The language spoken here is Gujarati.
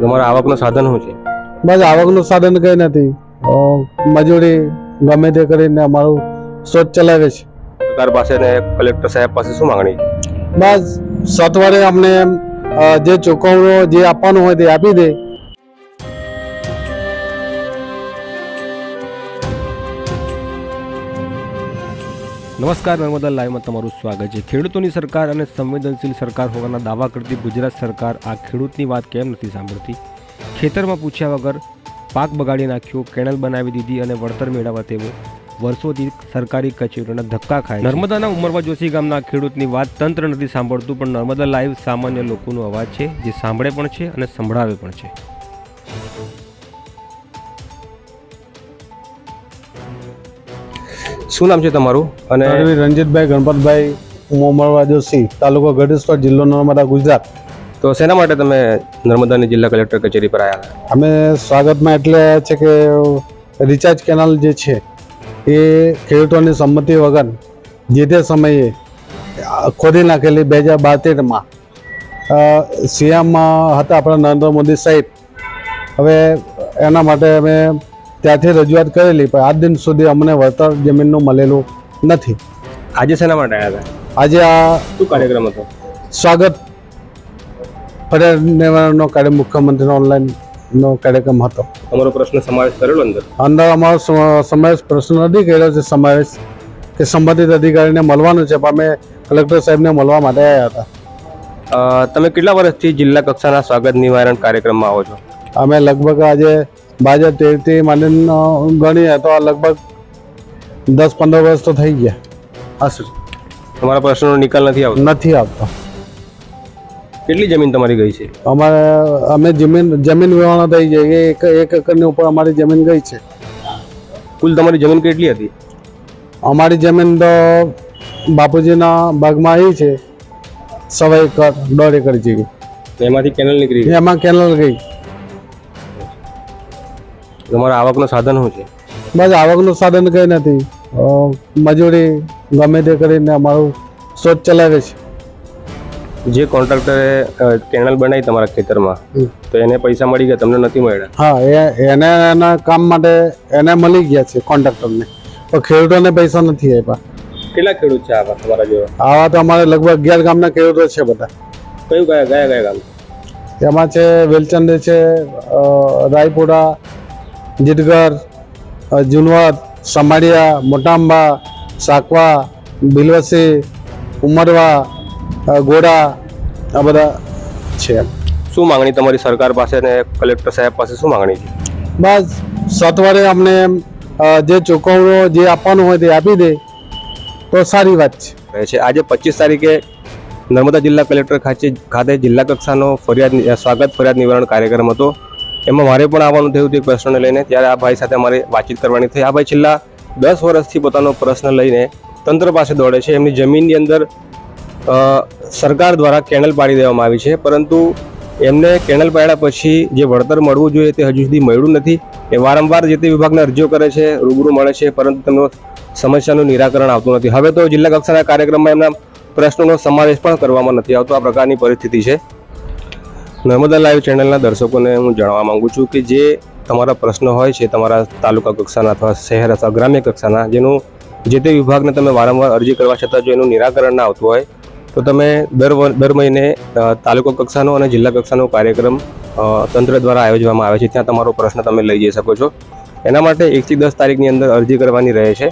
તમારા આવકનું સાધન શું છે? બસ આવકનું સાધન કંઈ નથી. મજૂરી ગમે તે કરીને અમારું શોધ ચલાવે છે. સરકાર પાસે ને કલેક્ટર સાહેબ પાસે શું માંગણી છે? બસ સત્વરે અમને જે ચૂકવણો જે આપવાનું હોય તે આપી દે. નમસ્કાર નર્મદા લાઈવમાં તમારું સ્વાગત છે. ખેડૂતોની સરકાર અને સંવેદનશીલ સરકાર હોવાના દાવા કરતી ગુજરાત સરકાર આ ખેડૂતની વાત કેમ નથી સાંભળતી? ખેતરમાં પૂછ્યા વગર પાક બગાડી નાખ્યો, કેનલ બનાવી દીધી અને વળતર મેળવવા તેવો વર્ષોથી સરકારી કચેરીઓના ધક્કા ખાય નર્મદાના ઉમરવા જોશી ગામના ખેડૂતની વાત તંત્ર નથી સાંભળતું, પણ નર્મદા લાઈવ સામાન્ય લોકોનો અવાજ છે, જે સાંભળે પણ છે અને સંભળાવે પણ છે. શું નામ છે તમારું? અને તડવી રંજીતભાઈ ગણપતભાઈ મોમરવા જોશી તાલુકો ગઢેશ્વર જિલ્લો નર્મદા ગુજરાત. તો શેના માટે તમે નર્મદાની જિલ્લા કલેક્ટર કચેરી પર આવ્યા અમે સ્વાગતમાં એટલે છે કે રિચાર્જ કેનાલ જે છે એ ખેડૂતોની સંમતિ વગર જે તે સમયે ખોદી નાખેલી બે હજાર બાતેરમાં સીએમ હતા આપણા નરેન્દ્ર મોદી સાહેબ. હવે એના માટે અમે ત્યાંથી રજૂઆત કરેલી પણ આજ દિન સુધી અમને વળતર જમીનનું મળેલું નથી. આજે શેના માટે આવ્યા હતા? આજે આ શું કાર્યક્રમ હતો? સ્વાગત ફરિયાદ નિવારણનો કાર્ય મુખ્યમંત્રીનો ઓનલાઈનનો કાર્યક્રમ હતો. અમારો પ્રશ્ન સમાવેશ કરેલો અંદર? અંદર અમારો સમાવેશ પ્રશ્ન નથી કર્યો છે સમાવેશ કે સંબંધિત અધિકારીને મળવાનું છે પણ અમે કલેક્ટર સાહેબને મળવા માટે આવ્યા હતા. તમે કેટલા વર્ષથી જિલ્લા કક્ષાના સ્વાગત નિવારણ કાર્યક્રમમાં આવો છો? અમે લગભગ આજે બાજે તે માંડીને ગણીએ તો આ લગભગ દસ પંદર વર્ષ તો થઈ ગયા. હશે તમારા પ્રશ્નનો નિકાલ નથી આવતો? નથી આવતો. કેટલી જમીન તમારી ગઈ છે? અમારે અમે જમીન જમીન વિવાણો થઈ જાય એક એક એકરની ઉપર અમારી જમીન ગઈ છે. કુલ તમારી જમીન કેટલી હતી? અમારી જમીન તો બાપુજીના ભાગમાં આવી છે. સવા એકર દોઢ એકર જેવી. તો એમાંથી કેનલ નીકળી એમાં કેનલ ગઈ. તમારા આવકનું સાધન શું છે? બસ આવકનું સાધન કંઈ નથી. મજૂરી ગમે તે કરીને અમારું શોધ ચલાવે છે. જે કોન્ટ્રાક્ટરે કેનલ બનાવી તમારા ખેતરમાં તો એને પૈસા મળી ગયા તમને નથી મળ્યા? હા એને એના કામ માટે એને મળી ગયા છે કોન્ટ્રાક્ટરને પણ ખેડૂતોને પૈસા નથી આપ્યા. કેટલા ખેડૂત છે આવા તમારા જેવા? આવા તો અમારે લગભગ અગિયાર ગામના ખેડૂતો છે બધા. કયું કયા કયા કયા ગામ? એમાં છે વેલચંદ છે રાયપુરા જીતગર જુનવર સમાડિયા મોટાંબા સાકવા બિલવસી ઉમરવા ગોડા આ બધા છે. શું માંગણી તમારી સરકાર પાસે ને કલેક્ટર સાહેબ પાસે શું માંગણી છે? બસ સત્વરે અમને જે ચૂકવણો જે આપવાનું હોય તે આપી દે તો સારી વાત છે. આજે પચીસ તારીખે નર્મદા જિલ્લા કલેક્ટર ખાતે ખાતે જિલ્લા કક્ષાનો ફરિયાદ સ્વાગત ફરિયાદ નિવારણ કાર્યક્રમ હતો. એમાં મારે પણ આવવાનું થયું હતું એક પ્રશ્નને લઈને. ત્યારે આ ભાઈ સાથે મારે વાતચીત કરવાની થઈ. આ ભાઈ છેલ્લા દસ વર્ષથી પોતાનો પ્રશ્ન લઈને તંત્ર પાસે દોડે છે. એમની જમીનની અંદર સરકાર દ્વારા કેનલ પાડી દેવામાં આવી છે. પરંતુ એમને કેનલ પાડ્યા પછી જે વળતર મળવું જોઈએ તે હજુ સુધી મળ્યું નથી. એ વારંવાર જે તે વિભાગને અરજીઓ કરે છે, રૂબરૂ મળે છે, પરંતુ તેમનો સમસ્યાનું નિરાકરણ આવતું નથી. હવે તો જિલ્લા કક્ષાના કાર્યક્રમમાં એમના પ્રશ્નોનો સમાવેશ પણ કરવામાં નથી આવતો. આ પ્રકારની પરિસ્થિતિ છે. નર્મદા લાઈવ ચેનલના દર્શકોને હું જણાવવા માંગુ છું કે જે તમારા પ્રશ્નો હોય છે તમારા તાલુકા કક્ષાના અથવા શહેર અથવા ગ્રામ્ય કક્ષાના, જેનું જે તે વિભાગને તમે વારંવાર અરજી કરવા છતાં જો એનું નિરાકરણ ના આવતું હોય, તો તમે દર દર મહિને તાલુકા કક્ષાનો અને જિલ્લા કક્ષાનો કાર્યક્રમ તંત્ર દ્વારા આયોજવામાં આવે છે. ત્યાં તમારો પ્રશ્ન તમે લઈ જઈ શકો છો. એના માટે એકથી દસ તારીખની અંદર અરજી કરવાની રહે છે.